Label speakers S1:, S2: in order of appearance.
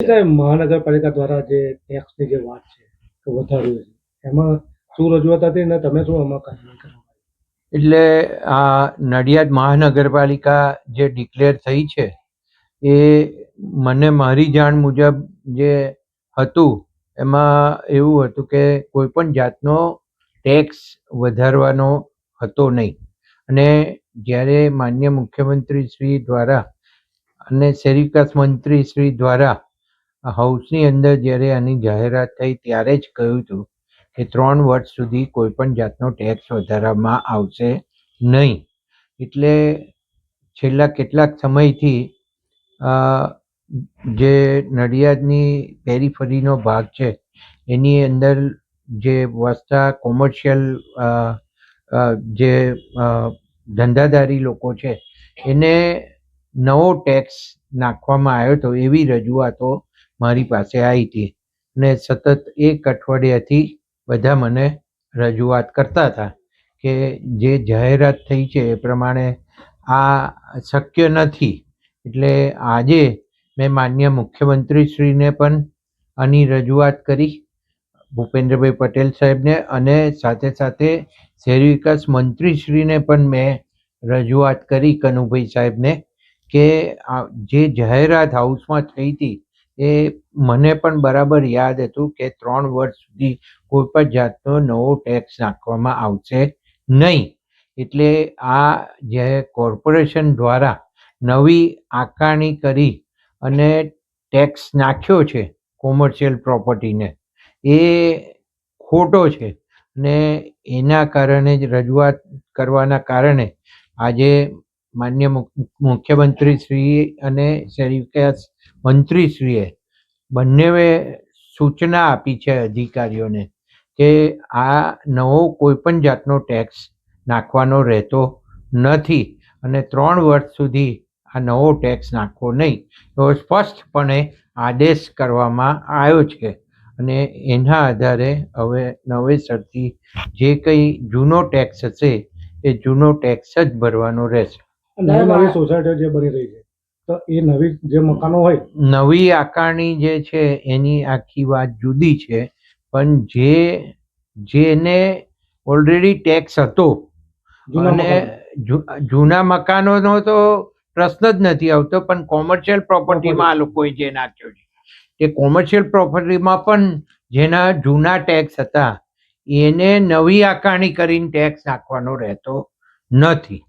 S1: મહાનગરપાલિકા દ્વારા જે ટેક્સની જે વાત છે કે વધાર્યું છે, એમાં શું રજૂઆત હતી ને તમે શું આમાં કાર્યવાહી કરવા
S2: એટલે આ નડિયાદ મહાનગરપાલિકા જે ડિક્લેર થઈ છે, એ મને મારી જાણ મુજબ જે હતું, એમાં એવું હતું કે કોઈ પણ જાતનો ટેક્સ વધારવાનો હતો નહીં. અને જ્યારે માન્ય મુખ્યમંત્રી શ્રી દ્વારા અને શહેરી વિકાસ મંત્રી શ્રી દ્વારા હાઉસની અંદર જ્યારે આની જાહેરાત થઈ ત્યારે જ કહ્યું હતું કે ત્રણ વર્ષ સુધી કોઈ પણ જાતનો ટેક્સ વધારવામાં આવશે નહીં. એટલે છેલ્લા કેટલાક સમયથી જે નડિયાદની પેરીફરીનો ભાગ છે, એની અંદર જે વસતા કોમર્શિયલ જે ધંધાદારી લોકો છે, એને નવો ટેક્સ નાખવામાં આવ્યો હતો એવી રજૂઆતો મારી પાસે આવી હતી ને સતત એક અઠવાડિયાથી બધા મને રજૂઆત કરતા હતા કે જે જાહેરાત થઈ છે એ પ્રમાણે આ શક્ય નથી. એટલે આજે મેં માન્ય મુખ્યમંત્રીશ્રીને પણ આની રજૂઆત કરી, ભૂપેન્દ્રભાઈ પટેલ સાહેબને અને સાથે સાથે શહેરી વિકાસ મંત્રીશ્રીને પણ મેં રજૂઆત કરી કનુભાઈ સાહેબને કે આ જે જાહેરાત હાઉસમાં થઈ હતી એ મને પણ બરાબર યાદ હતું કે ત્રણ વર્ષ સુધી કોઈ પણ જાતનો નવો ટેક્સ નાખવામાં આવશે નહીં. એટલે આ જે કોર્પોરેશન દ્વારા નવી આકારણી કરી અને ટેક્સ નાખ્યો છે કોમર્શિયલ પ્રોપર્ટીને એ ખોટો છે ને એના કારણે જ રજૂઆત કરવાના કારણે આજે માન્ય મુખ્યમંત્રી શ્રી અને શરીફ મંત્રીશ્રીએ બંનેએ સૂચના આપી છે અધિકારીઓને કે આ નવો કોઈ પણ જાતનો ટેક્સ નાખવાનો રહેતો નથી અને ત્રણ વર્ષ સુધી આ નવો ટેક્સ નાખવો નહીં. એવો સ્પષ્ટપણે આદેશ કરવામાં આવ્યો છે અને એના આધારે હવે નવેસરથી જે કંઈ જૂનો ટેક્સ હશે એ જૂનો ટેક્સ જ ભરવાનો રહેશે.
S1: સોસાયટીઓ જે બની રહી છે. તો એ નવી જે મકાનો હોય
S2: નવી આકારણી જે છે એની આખી વાત જુદી છે. પણ જે જેને ઓલરેડી ટેક્સ હતો અને જૂના મકાનોનો તો પ્રશ્ન જ નથી આવતો પણ કોમર્શિયલ પ્રોપર્ટીમાં આ લોકોએ જે નાખ્યો છે. એ કોમર્શિયલ પ્રોપર્ટીમાં પણ જેના જૂના ટેક્સ હતા એને નવી આકારણી કરીને ટેક્સ નાખવાનો રહેતો નથી.